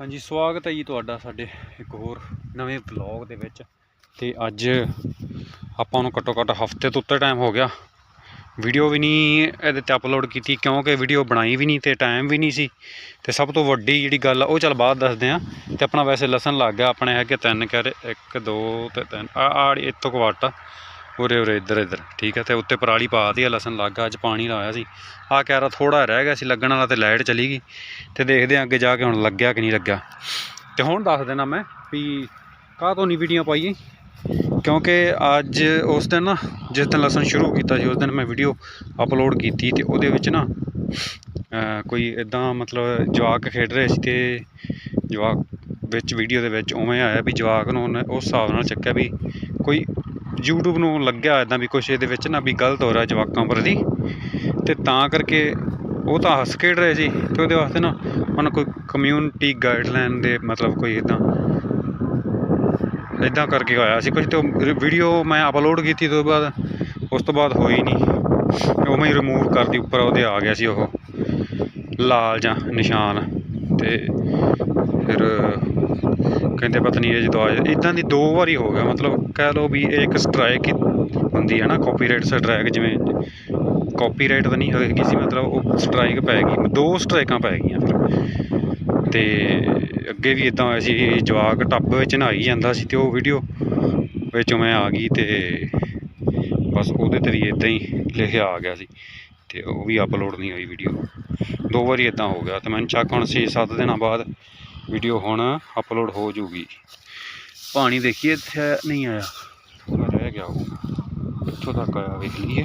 ਹਾਂਜੀ, ਸਵਾਗਤ ਹੈ ਜੀ ਤੁਹਾਡਾ ਸਾਡੇ ਇੱਕ ਹੋਰ ਨਵੇਂ ਵਲੌਗ ਦੇ ਵਿੱਚ। ਤੇ ਅੱਜ ਆਪਾਂ ਨੂੰ ਘੱਟੋ ਘੱਟ ਹਫ਼ਤੇ ਤੋਂ ਉੱਤੇ ਟਾਈਮ ਹੋ ਗਿਆ। ਵੀਡੀਓ ਵੀ ਨਹੀਂ ਇਹਦੇ ਤੇ ਅਪਲੋਡ ਕੀਤੀ ਕਿਉਂਕਿ ਵੀਡੀਓ ਬਣਾਈ ਵੀ ਨਹੀਂ ਤੇ ਟਾਈਮ ਵੀ ਨਹੀਂ ਸੀ। ਤੇ ਸਭ ਤੋਂ ਵੱਡੀ ਜਿਹੜੀ ਗੱਲ ਆ, ਉਹ ਚੱਲ ਬਾਅਦ ਦੱਸਦੇ ਆ ਤੇ ਆਪਣਾ ਵੈਸੇ ਲਸਣ ਲੱਗ ਗਿਆ, ਆਪਣੇ ਹੈਗੇ ਤਿੰਨ ਕਹਿ 1 2 ਤੇ 3 ਆ ਆੜੀ ਇੱਥੋਂ ਕਵਾਟਾ ਉਰੇ ਉਰੇ, ਇੱਧਰ ਇੱਧਰ। ਠੀਕ ਹੈ ਤੇ ਉੱਤੇ ਪਰਾਲੀ ਪਾਤੀ ਆ, ਲਸਣ ਲੱਗ ਗਿਆ, ਅੱਜ ਪਾਣੀ ਲਾਇਆ ਸੀ। ਆ ਕਹਿ ਥੋੜਾ ਰਹਿ ਗਿਆ ਸੀ, ਲੱਗਣ ਵਾਲਾ ਤੇ ਲਾਈਟ ਚਲੀ ਗਈ। ਤੇ ਦੇਖਦੇ ਹਾਂ ਅੱਗੇ ਜਾ ਕੇ ਹੁਣ ਲੱਗਿਆ ਕਿ ਨਹੀਂ ਲੱਗਿਆ। ਤੇ ਹੁਣ ਦੱਸ ਦੇਣਾ ਮੈਂ ਵੀ ਕਾਹ ਤੋਂ ਨਹੀਂ ਵੀਡੀਓ ਪਾਈਏ ਕਿਉਂਕਿ ਅੱਜ ਉਸ ਦਿਨ ਨਾ, ਜਿਸ ਦਿਨ ਲਸਣ ਸ਼ੁਰੂ ਕੀਤਾ ਸੀ, ਉਸ ਦਿਨ ਮੈਂ ਵੀਡੀਓ ਅਪਲੋਡ ਕੀਤੀ ਤੇ ਉਹਦੇ ਵਿੱਚ ਨਾ ਕੋਈ ਇਦਾਂ ਮਤਲਬ ਜਵਾਕ ਖੇਡ ਰਹੇ ਸੀ ਤੇ ਜਵਾਕ ਵਿੱਚ ਵੀਡੀਓ ਦੇ ਵਿੱਚ ਉਵੇਂ ਆਇਆ ਵੀ ਜਵਾਕ ਨੂੰ ਉਹਨੇ ਉਸ ਹਿਸਾਬ ਨਾਲ ਚੱਕਿਆ ਵੀ ਕੋਈ YouTube ਨੂੰ ਲੱਗਿਆ ਇਦਾਂ ਵੀ ਕੁਛ ਇਹਦੇ ਵਿੱਚ ਨਾ ਵੀ ਗਲਤ ਹੋ ਰਿਹਾ ਜਵਾਕਾਂ ਪ੍ਰਤੀ ਤੇ ਤਾਂ ਕਰਕੇ ਉਹ ਤਾਂ ਹੱਸ ਖੇਡ ਰਹੇ ਸੀ ਤੇ ਉਹਦੇ ਵਾਸਤੇ ਨਾ ਉਹਨਾਂ ਕੋਈ ਕਮਿਊਨਿਟੀ ਗਾਈਡਲਾਈਨ ਦੇ ਮਤਲਬ ਕੋਈ ਇਦਾਂ ਇਦਾਂ ਕਰਕੇ ਆਇਆ ਸੀ ਕੁਝ ਤੇ ਵੀਡੀਓ ਮੈਂ ਅਪਲੋਡ ਕੀਤੀ ਤੋਂ ਬਾਅਦ ਉਸ ਤੋਂ ਬਾਅਦ ਹੋਈ ਨਹੀਂ। ਉਹ ਮੈਂ ਰਿਮੂਵ ਕਰਦੀ ਉੱਪਰ ਉਹਦੇ ਆ ਗਿਆ ਸੀ ਉਹ ਲਾਲ ਜਾਂ ਨਿਸ਼ਾਨ ਤੇ ਫਿਰ ਕਹਿੰਦੇ ਪਤਾ ਨਹੀਂ ਇਹ ਜਦੋਂ ਆ ਇਦਾਂ ਦੀ ਦੋ ਵਾਰੀ ਹੋ ਗਿਆ, ਮਤਲਬ ਕਹਿ ਲਓ ਵੀ ਇਹ ਇੱਕ ਸਟ੍ਰਾਈਕ ਹੁੰਦੀ ਹੈ ਨਾ ਕਾਪੀਰਾਈਟ ਸਟ੍ਰਾਈਕ ਜਿਵੇਂ ਕਾਪੀਰਾਈਟ ਤਾਂ ਨਹੀਂ ਹੋਏਗੀ ਸੀ, ਮਤਲਬ ਉਹ ਸਟ੍ਰਾਈਕ ਪੈ ਗਈ, ਦੋ ਸਟ੍ਰਾਈਕਾਂ ਪੈ ਗਈਆਂ ਫਿਰ। ਤੇ ਅੱਗੇ ਵੀ ਇਦਾਂ ਹੋਇਆ ਸੀ ਜਵਾਕ ਟੱਬ ਵਿੱਚ ਨਹਾਈ ਜਾਂਦਾ ਸੀ ਤੇ ਉਹ ਵੀਡੀਓ ਵਿੱਚ ਮੈਂ ਆ ਗਈ ਤੇ ਬਸ ਉਹਦੇ ਤੇ ਵੀ ਇਦਾਂ ਹੀ ਲਿਖਿਆ ਆ ਗਿਆ ਸੀ ਤੇ ਉਹ ਵੀ ਅਪਲੋਡ ਨਹੀਂ ਹੋਈ ਵੀਡੀਓ ਦੋ ਵਾਰੀ ਇਦਾਂ ਹੋ ਗਿਆ ਤੇ ਮੈਨੂੰ ਚੱਕ ਹੁਣ 6-7 ਦਿਨਾਂ ਬਾਅਦ ਵੀਡੀਓ ਹੁਣ ਅਪਲੋਡ ਹੋ ਜੂਗੀ। ਪਾਣੀ ਦੇਖੀਏ, ਇੱਥੇ ਨਹੀਂ ਆਇਆ। ਥੋੜਾ ਰਹਿ ਗਿਆ ਉਹ। ਇੱਥੋਂ ਤੱਕ ਆਇਆ, ਵੇਖ ਲਈਏ।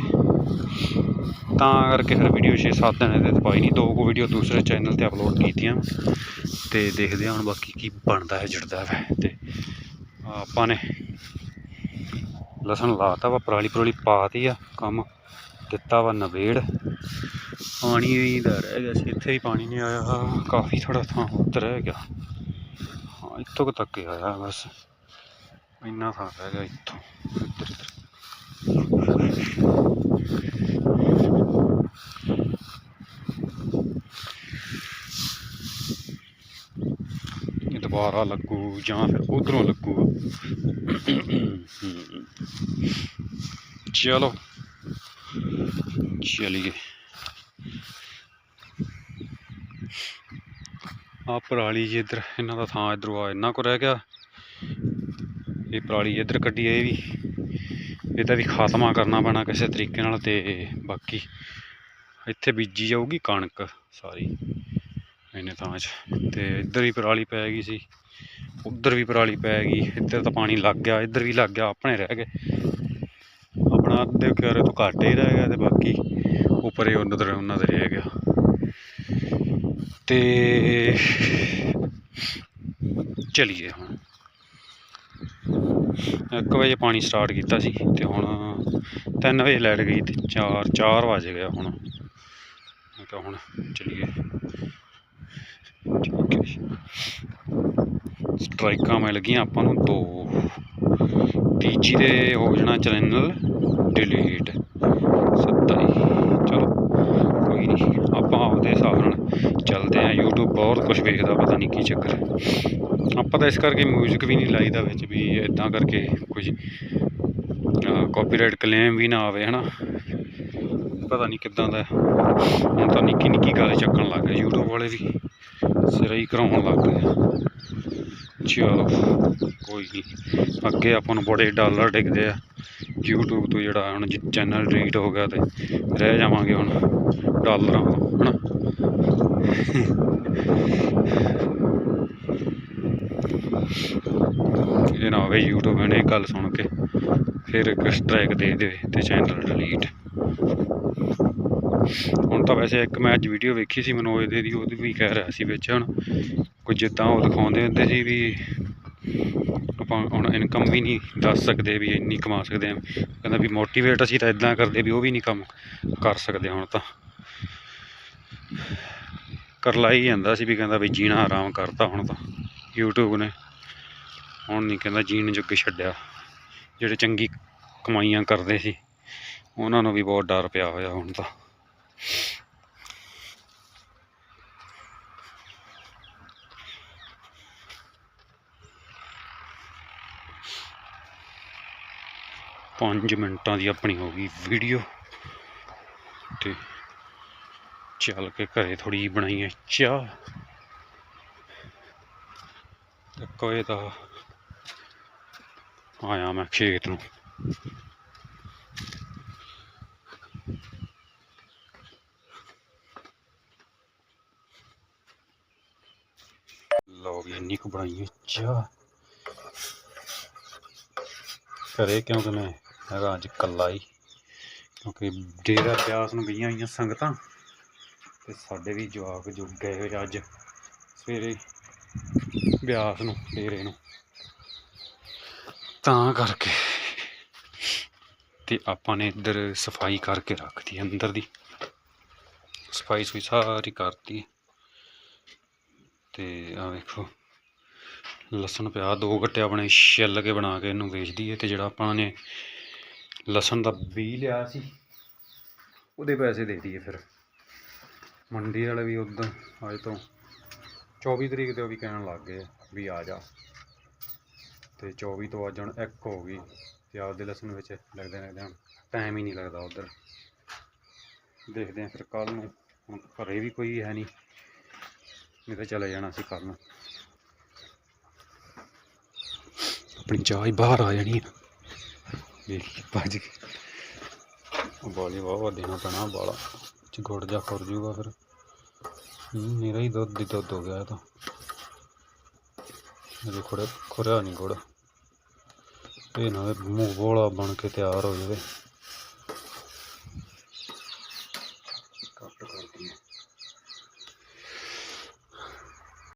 ਤਾਂ ਕਰਕੇ ਫਿਰ ਵੀਡੀਓ 6-7 ਦਿਨ ਇਹਦੇ ਤੇ ਪਾਈ ਨਹੀਂ। ਦੋ ਕੁ ਵੀਡੀਓ ਦੂਸਰੇ ਚੈਨਲ ਤੇ ਅਪਲੋਡ ਕੀਤੀਆਂ। ਤੇ ਦੇਖਦੇ ਹਾਂ ਹੁਣ ਬਾਕੀ ਕੀ ਬਣਦਾ ਹੈ, ਜੁੜਦਾ ਹੈ। ਤੇ ਆਪਾਂ ਨੇ ਲਸਣ ਲਾਤਾ ਵਾ ਪਰਾਲੀ ਪਰੋਲੀ ਪਾਤੀ ਆ, ਕੰਮ ਦਿੱਤਾ ਵਾ ਨਵੇੜ। ਪਾਣੀ ਵੀ ਦਾ ਰਹਿ ਗਿਆ ਸੀ, ਇੱਥੇ ਹੀ ਪਾਣੀ ਨਹੀਂ ਆਇਆ। ਕਾਫੀ ਥੋੜਾ ਥਾਂ ਉੱਧਰ ਰਹਿ ਗਿਆ। ਹਾਂ, ਇੱਥੋਂ ਤੱਕ ਹੀ ਆਇਆ ਬਸ। ਇੰਨਾ ਥਾਂ ਰਹਿ ਗਿਆ ਇੱਥੋਂ। ਇੱਧਰ ਇਹ ਦੁਬਾਰਾ ਲੱਗੂ ਜਾਂ ਫਿਰ ਉਧਰੋਂ ਲੱਗੂ। ਚਲੋ। ਚਲੀਏ। ਆ ਪਰਾਲੀ ਜੀ ਇੱਧਰ, ਇਹਨਾਂ ਦਾ ਥਾਂ ਇੱਧਰੋਂ ਆ, ਇੰਨਾ ਕੁ ਰਹਿ ਗਿਆ। ਇਹ ਪਰਾਲੀ ਇੱਧਰ ਕੱਢੀ ਇਹ ਵੀ। ਇਹਦਾ ਵੀ ਖਾਤਮਾ ਕਰਨਾ ਪੈਣਾ ਕਿਸੇ ਤਰੀਕੇ ਨਾਲ ਤੇ ਬਾਕੀ ਇੱਥੇ ਬੀਜੀ ਜਾਊਗੀ ਕਣਕ ਸਾਰੀ, ਇਹਨੇ ਥਾਂ 'ਚ। ਤੇ ਇੱਧਰ ਵੀ ਪਰਾਲੀ ਪੈ ਗਈ ਸੀ, ਉੱਧਰ ਵੀ ਪਰਾਲੀ ਪੈ ਗਈ। ਇੱਧਰ ਤਾਂ ਪਾਣੀ ਲੱਗ ਗਿਆ, ਇੱਧਰ ਵੀ ਲੱਗ ਗਿਆ, ਆਪਣੇ ਰਹਿ ਗਏ। ਆਪਣਾ ਅੱਧੇ ਕਿਆਰੇ ਤੋਂ ਘੱਟ ਹੀ ਰਹਿ ਗਿਆ ਤੇ ਬਾਕੀ ਉੱਪਰੇ ਉਹਨਾਂ ਦੇ ਉਹਨਾਂ ਦੇ ਰਹਿ ਗਿਆ। ਤੇ ਚਲੀਏ ਹੁਣ। 1 ਵਜੇ ਪਾਣੀ ਸਟਾਰਟ ਕੀਤਾ ਸੀ ਤੇ ਹੁਣ 3 ਵਜੇ ਲਾਈਟ ਗਈ ਤੇ 4 4 ਵਜ ਗਿਆ ਹੁਣ। ਮੈਂ ਕਿਹਾ ਹੁਣ ਚਲੀਏ। ਠੀਕ ਸਟ੍ਰਾਈਕਾਂ ਮਿਲ ਗਈਆਂ ਆਪਾਂ ਨੂੰ ਦੋ। ਤੀਜੀ ਦੇ ਹੋ ਜਾਣਾ ਚੈਨਲ ਡਿਲੀਟ ਸੱਤਾ ਹੀ ਚਲੋ। ਕੋਈ ਨਹੀਂ। ਆਪਾਂ ਆਪਦੇ ਹਿਸਾਬ ਨਾਲ ਚੱਲਦੇ ਆ YouTube ਬਹੁਤ ਕੁਝ ਵੇਖਦਾ, ਪਤਾ ਨਹੀਂ ਕੀ ਚੱਕਰ ਹੈ। ਆਪਾਂ ਤਾਂ ਇਸ ਕਰਕੇ ਮਿਊਜ਼ਿਕ ਵੀ ਨਹੀਂ ਲਾਈਦਾ ਵਿੱਚ ਵੀ ਇਦਾਂ ਕਰਕੇ ਕੁਝ ਕਾਪੀਰਾਈਟ ਕਲੇਮ ਵੀ ਨਾ ਆਵੇ, ਹਨਾ। ਪਤਾ ਨਹੀਂ ਕਿੱਦਾਂ ਦਾ ਹੁਣ ਤਾਂ ਨਿੱਕੀ ਨਿੱਕੀ ਗੱਲ ਚੱਕਣ ਲੱਗ ਗਏ। YouTube ਵਾਲੇ ਵੀ ਸਿਰੇ ਹੀ ਕਰਾਉਣ ਲੱਗ ਗਏ ਚਲੋ, ਕੋਈ ਨਹੀਂ ਅੱਗੇ ਆਪਾਂ ਨੂੰ ਬੜੇ ਡਾਲਰ ਡਿੱਗਦੇ ਆ। YouTube ਤੋਂ ਜਿਹੜਾ ਹੁਣ ਚੈਨਲ ਡਿਲੀਟ ਹੋ ਗਿਆ ਤੇ ਰਹਿ ਜਾਵਾਂਗੇ ਹੁਣ ਡਾਲਰਾਂ ਤੋਂ, ਹਨਾ? ਇਹ ਨਾ ਹੋਵੇ YouTube ਨੇ ਗੱਲ ਸੁਣ ਕੇ ਫਿਰ ਇੱਕ ਸਟ੍ਰਾਈਕ ਦੇ ਦੇਵੇ ਤੇ ਚੈਨਲ ਡਿਲੀਟ ਹੁਣ ਤਾਂ ਵੈਸੇ ਇੱਕ ਮੈਂ ਅੱਜ ਵੀਡੀਓ ਵੇਖੀ ਸੀ ਮਨੋਜ ਦੇ ਦੀ ਉਹਦੀ ਵੀ ਕਹਿ ਰਿਹਾ ਸੀ ਵਿੱਚ ਹੁਣ ਕੁਝ ਜਿੱਦਾਂ ਉਹ ਦਿਖਾਉਂਦੇ ਹੁੰਦੇ ਸੀ ਵੀ ਆਪਾਂ ਹੁਣ ਇਨਕਮ ਵੀ ਨਹੀਂ ਦੱਸ ਸਕਦੇ ਵੀ ਇੰਨੀ ਕਮਾ ਸਕਦੇ ਆ ਕਹਿੰਦਾ ਵੀ ਮੋਟੀਵੇਟ ਅਸੀਂ ਤਾਂ ਇਦਾਂ ਕਰਦੇ ਵੀ ਉਹ ਵੀ ਨਹੀਂ ਕੰਮ ਕਰ ਸਕਦੇ ਹੁਣ ਤਾਂ। ਕਰ ਲਾਈ ਜਾਂਦਾ ਸੀ ਵੀ ਕਹਿੰਦਾ ਵੀ ਜੀਣਾ ਆਰਾਮ ਕਰਤਾ ਹੁਣ ਤਾਂ। YouTube ਨੇ ਹੁਣ ਨਹੀਂ ਕਹਿੰਦਾ ਜੀਣ ਜੋਗੇ ਛੱਡਿਆ। ਜਿਹੜੇ ਚੰਗੀ ਕਮਾਈਆਂ ਕਰਦੇ ਸੀ, ਉਹਨਾਂ ਨੂੰ ਵੀ ਬਹੁਤ ਡਰ ਪਿਆ ਹੋਇਆ ਹੁਣ ਤਾਂ। 5 ਮਿੰਟਾਂ ਦੀ ਆਪਣੀ ਹੋ ਗਈ ਵੀਡੀਓ ਤੇ ਚੱਲ ਕੇ ਘਰੇ ਥੋੜੀ ਜਿਹੀ ਬਣਾਈਏ ਚਾਹ। ਤੇ ਕੋਏ ਦਾ ਆਇਆ ਮੈਂ ਖੇਤ ਨੂੰ। ਲਓ ਇੰਨੀ ਕੁ ਬਣਾਈ ਹੈ ਚਾਹ। ਘਰੇ ਕਿਉਂਕਿ ਮੈਂ ਹੈਗਾ ਅੱਜ ਇਕੱਲਾ ਹੀ, ਕਿਉਂਕਿ ਡੇਰਾ ਬਿਆਸ ਨੂੰ ਗਈਆਂ ਹੋਈਆਂ ਸੰਗਤਾਂ ਤੇ ਸਾਡੇ ਵੀ ਜਵਾਕ ਜੋ ਗਏ ਹੋਏ ਅੱਜ ਸਵੇਰੇ ਬਿਆਸ ਨੂੰ, ਡੇਰੇ ਨੂੰ। ਤਾਂ ਕਰਕੇ ਤੇ ਆਪਾਂ ਨੇ ਇੱਧਰ ਸਫ਼ਾਈ ਕਰਕੇ ਰੱਖਤੀ ਅੰਦਰ ਦੀ। ਸਫ਼ਾਈ ਸੁਈ ਸਾਰੀ ਕਰਤੀ ਤੇ ਆ ਵੇਖੋ, ਲਸਣ ਪਿਆ ਦੋ ਗੱਟੇ ਆਪਣੇ ਛਿੱਲ ਕੇ ਬਣਾ ਕੇ ਇਹਨੂੰ ਵੇਚਦੀ ਹੈ ਤੇ ਜਿਹੜਾ ਆਪਾਂ ਨੇ ਲਸਣ ਦਾ ਬੀਜ ਲਿਆ ਸੀ। ਉਹਦੇ ਪੈਸੇ ਦੇ ਦਈਏ ਫਿਰ। ਮੰਡੀ ਵਾਲੇ ਵੀ ਉਦੋਂ ਅੱਜ ਤੋਂ 24 ਤਰੀਕ ਤੇ ਉਹ ਵੀ ਕਹਿਣ ਲੱਗ ਗਏ ਵੀ ਆ ਜਾ। ਤੇ 24 ਤੋਂ ਅੱਜ ਹੁਣ ਇੱਕ ਹੋ ਗਈ ਤੇ ਆਪਦੇ ਲਸਣ ਵਿੱਚ ਲੱਗਦੇ ਲੱਗਦੇ ਹੁਣ ਟਾਈਮ ਹੀ ਨਹੀਂ ਲੱਗਦਾ ਉਧਰ। ਦੇਖਦੇ ਆ ਫਿਰ ਕੱਲ ਨੂੰ। ਹੁਣ ਘਰੇ ਵੀ ਕੋਈ ਹੈ ਨਹੀਂ। ਨਹੀਂ ਤਾਂ ਚਲੇ ਜਾਣਾ ਸੀ ਕੱਲ ਨੂੰ। ਆਪਣੀ ਚਾਹ ਹੀ ਬਾਹਰ ਆ ਜਾਣੀ ਆ ਵੇਖੀ ਭੱਜ ਕੇ ਬਾਲੀ ਵਾਹ ਦੇਣਾ ਪੈਣਾ ਬਾਲਾ ਚ ਗੁੜ ਜਾ ਖੁਰ ਜੂਗਾ ਫਿਰ। ਮੇਰਾ ਹੀ ਦੁੱਧ ਦੀ ਦੁੱਧ ਹੋ ਗਿਆ ਇਹ ਤਾਂ। ਅਜੇ ਖੁੜੇ ਖੁਰਿਆ ਨਹੀਂ ਗੁੜ। ਇਹ ਨਾ ਇਹ ਮੂੰਹ ਬੋਲਾ ਬਣ ਕੇ ਤਿਆਰ ਹੋ ਜਾਵੇ।